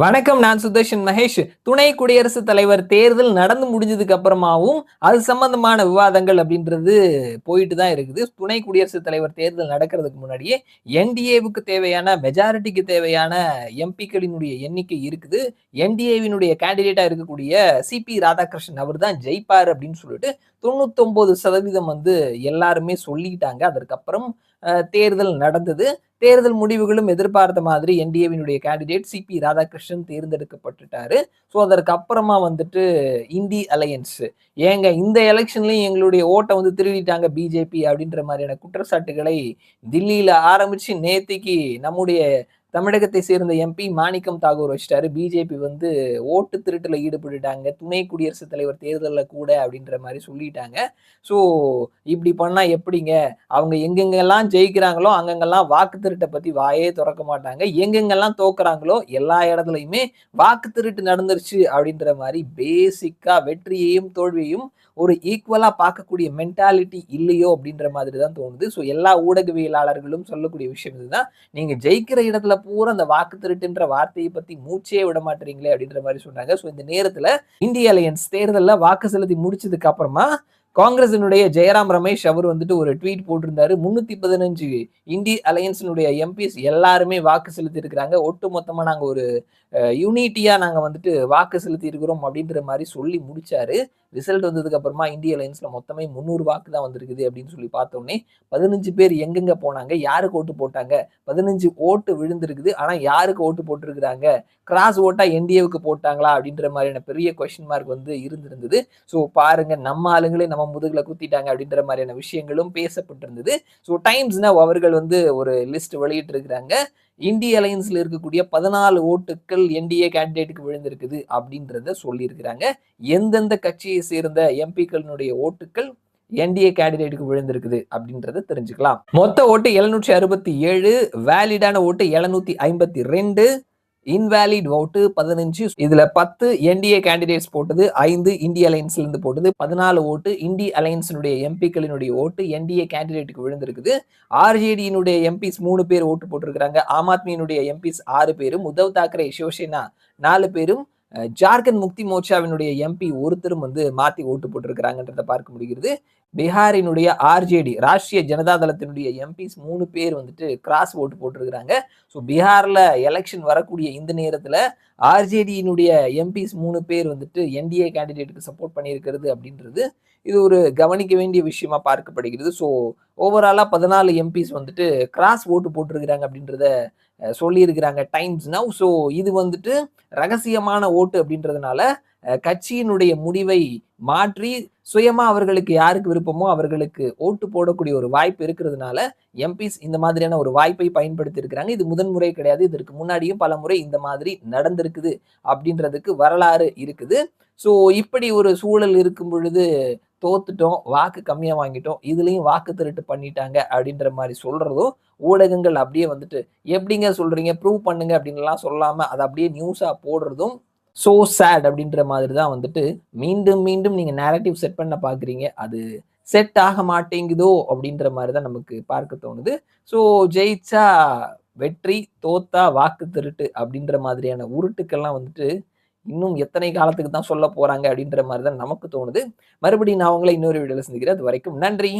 வணக்கம் நான் சுதர்ஷன் மகேஷ். துணை குடியரசுத் தலைவர் தேர்தல் நடந்து முடிஞ்சதுக்கு அப்புறமாவும் அது சம்பந்தமான விவாதங்கள் அப்படின்றது போயிட்டு தான் இருக்குது. துணை குடியரசுத் தலைவர் தேர்தல் நடக்கிறதுக்கு முன்னாடியே என்டிஏவுக்கு தேவையான மெஜாரிட்டிக்கு தேவையான எம்பிக்களினுடைய எண்ணிக்கை இருக்குது. என்டிஏவினுடைய கேண்டிடேட்டா இருக்கக்கூடிய சிபி ராதாகிருஷ்ணன் அவர் தான் ஜெயிப்பார் அப்படின்னு சொல்லிட்டு தொண்ணூத்தொன்பது சதவீதம் வந்து எல்லாருமே சொல்லிட்டாங்க. அதற்கப்புறம் தேர்தல் நடந்தது. தேர்தல் முடிவுகளும் எதிர்பார்த்த மாதிரி என்டிஏவினுடைய கேண்டிடேட் சிபி ராதாகிருஷ்ணன் தேர்ந்தெடுக்கப்பட்டுட்டாரு. ஸோ அதற்கு அப்புறமா வந்துட்டு இந்தி அலையன்ஸ் ஏங்க இந்த எலெக்ஷன்லையும் எங்களுடைய ஓட்டை வந்து திருடிட்டாங்க பிஜேபி அப்படின்ற மாதிரியான குற்றச்சாட்டுகளை தில்லியில ஆரம்பிச்சு நேத்திக்கு நம்முடைய தமிழகத்தை சேர்ந்த எம்பி மாணிக்கம் தாகூர் வச்சிட்டாரு. பிஜேபி வந்து ஓட்டு திருட்டில் ஈடுபட்டுட்டாங்க. துணை குடியரசுத் தலைவர் தேர்தலில் கூட அப்படின்ற மாதிரி சொல்லிட்டாங்க. ஸோ இப்படி பண்ணால் எப்படிங்க? அவங்க எங்கெங்கெல்லாம் ஜெயிக்கிறாங்களோ அங்கங்கெல்லாம் வாக்கு திருட்டை பற்றி வாயே திறக்க மாட்டாங்க. எங்கெங்கெல்லாம் தோக்குறாங்களோ எல்லா இடத்துலையுமே வாக்கு திருட்டு நடந்துருச்சு அப்படின்ற மாதிரி பேசிக்காக வெற்றியையும் தோல்வியையும் ஒரு ஈக்குவலாக பார்க்கக்கூடிய மென்டாலிட்டி இல்லையோ அப்படின்ற மாதிரி தான் தோணுது. ஸோ எல்லா ஊடகவியலாளர்களும் சொல்லக்கூடிய விஷயம் இதுதான். நீங்கள் ஜெயிக்கிற இடத்துல பூரா அந்த வாக்கு திருட்டுன்ற வார்த்தையை பத்தி மூச்சே விட மாட்டீங்களே அப்படின்ற மாதிரி சொன்னாங்க ஸோ இந்த நேரத்துல இந்திய அலையன்ஸ் தேர்தலில் வாக்கு செலுத்தி முடிச்சதுக்கு அப்புறமா காங்கிரசினுடைய ஜெயராம் ரமேஷ் அவர் வந்துட்டு ஒரு ட்வீட் போட்டிருந்தாரு. முன்னூத்தி பதினஞ்சு இந்தி அலையன்ஸினுடைய எம்பிஸ் எல்லாருமே வாக்கு செலுத்தி இருக்கிறாங்க. ஒட்டு மொத்தமா நாங்க ஒரு யூனிட்டியா நாங்க வந்துட்டு வாக்கு செலுத்தி இருக்கிறோம் அப்படின்ற மாதிரி சொல்லி முடிச்சாரு. ரிசல்ட் வந்ததுக்கு அப்புறமா இந்திய லைன்ஸில் மொத்தமே முந்நூறு வாக்கு தான் வந்திருக்குது அப்படின்னு சொல்லி பார்த்தோன்னே பதினஞ்சு பேர் எங்கெங்க போனாங்க யாருக்கு ஓட்டு போட்டாங்க? பதினஞ்சு ஓட்டு விழுந்திருக்குது. ஆனா யாருக்கு ஓட்டு போட்டிருக்கிறாங்க? கிராஸ் ஓட்டா என்டிஏவுக்கு போட்டாங்களா? அப்படின்ற மாதிரியான பெரிய கொஸ்டின் மார்க் வந்து இருந்திருந்தது. ஸோ பாருங்க நம்ம ஆளுங்களே நம்ம முதுகில் குத்திட்டாங்க அப்படின்ற மாதிரியான விஷயங்களும் பேசப்பட்டிருந்தது. ஸோ டைம்ஸ்னா அவர்கள் வந்து ஒரு லிஸ்ட் வெளியிட்டு இருக்கிறாங்க இந்திய அலையன்ஸில் இருக்கக்கூடிய பதினாலு ஓட்டுக்கள் என்டிஏ கேண்டிடேட்டுக்கு விழுந்திருக்குது அப்படின்றத சொல்லியிருக்கிறாங்க. எந்தெந்த கட்சியை சேர்ந்த எம்பிக்களினுடைய ஓட்டுக்கள் என்டிஏ கேண்டிடேட்டுக்கு விழுந்திருக்குது அப்படின்றத தெரிஞ்சுக்கலாம். மொத்த ஓட்டு எழுநூற்றி அறுபத்தி ஏழு வேலிடான ஓட்டு எழுநூத்தி ஐம்பத்தி ரெண்டு இன்வேலிட் ஓட்டு பதினஞ்சு இதுல பத்து என்டிஏ கேண்டிடேட்ஸ் போட்டது ஐந்து இந்திய அலையன்ஸ்ல இருந்து போட்டது பதினாலு ஓட்டு இந்திய அலையன்ஸினுடைய எம்பிக்களினுடைய ஓட்டு என்டிஏ கேண்டிடேட்டுக்கு விழுந்திருக்குது. ஆர்ஜேடியினுடைய எம்பிஸ் மூணு பேர் ஓட்டு போட்டிருக்கிறாங்க. ஆம் ஆத்மியினுடைய எம்பிஸ் ஆறு பேரும் உத்தவ் தாக்கரே சிவசேனா நாலு பேரும் ஜார்க்கண்ட் முக்தி மோர்ச்சாவினுடைய எம்பி ஒருத்தரும் வந்து மாத்தி ஓட்டு போட்டிருக்கிறாங்கன்றத பார்க்க முடிகிறது. பீகாரினுடைய ஆர்ஜேடி ராஷ்டிரிய ஜனதா தளத்தினுடைய எம்பிஸ் மூணு பேர் வந்துட்டு கிராஸ் ஓட்டு போட்டிருக்கிறாங்க. ஸோ பீகாரில் எலெக்ஷன் வரக்கூடிய இந்த நேரத்தில் ஆர்ஜேடியினுடைய எம்பிஸ் மூணு பேர் வந்துட்டு என்டிஏ கேண்டிடேட்டுக்கு சப்போர்ட் பண்ணியிருக்கிறது அப்படின்றது இது ஒரு கவனிக்க வேண்டிய விஷயமா பார்க்கப்படுகிறது. ஸோ ஓவராலாக பதினாலு எம்பிஸ் வந்துட்டு கிராஸ் ஓட்டு போட்டிருக்கிறாங்க அப்படின்றத சொல்லியிருக்கிறாங்க டைம்ஸ் நவ் ஸோ இது வந்துட்டு ரகசியமான ஓட்டு அப்படின்றதுனால கட்சியினுடைய முடிவை மாற்றி சுயமா அவர்களுக்கு யாருக்கு விருப்பமோ அவர்களுக்கு ஓட்டு போடக்கூடிய ஒரு வாய்ப்பு இருக்கிறதுனால எம்பிஸ் இந்த மாதிரியான ஒரு வாய்ப்பை பயன்படுத்தி இருக்கிறாங்க இது முதன்முறை கிடையாது. இதற்கு முன்னாடியும் பல முறை இந்த மாதிரி நடந்திருக்குது அப்படின்றதுக்கு வரலாறு இருக்குது. ஸோ இப்படி ஒரு சூழல் இருக்கும் பொழுது தோத்துட்டோம் வாக்கு கம்மியாக வாங்கிட்டோம் இதுலேயும் வாக்கு திருட்டு பண்ணிட்டாங்க அப்படின்ற மாதிரி சொல்கிறதும் ஊடகங்கள் அப்படியே வந்துட்டு எப்படிங்க சொல்கிறீங்க ப்ரூவ் பண்ணுங்க அப்படின்லாம் சொல்லாமல் அதை அப்படியே நியூஸாக போடுறதும் ஸோ சேட் அப்படின்ற மாதிரி தான் வந்துட்டு மீண்டும் மீண்டும் நீங்கள் நேரட்டிவ் செட் பண்ண பார்க்குறீங்க அது செட் ஆக மாட்டேங்குதோ அப்படின்ற மாதிரி தான் நமக்கு பார்க்க தோணுது. ஸோ ஜெயிச்சா வெற்றி தோத்தா வாக்கு திருட்டு அப்படின்ற மாதிரியான உருட்டுக்கெல்லாம் வந்துட்டு இன்னும் எத்தனை காலத்துக்கு தான் சொல்ல போறாங்க அப்படின்ற மாதிரி தான் நமக்கு தோணுது. மறுபடியும் நான் உங்களை இன்னொரு வீடியோவில் சந்திக்கிறேன். அது வரைக்கும் நன்றி.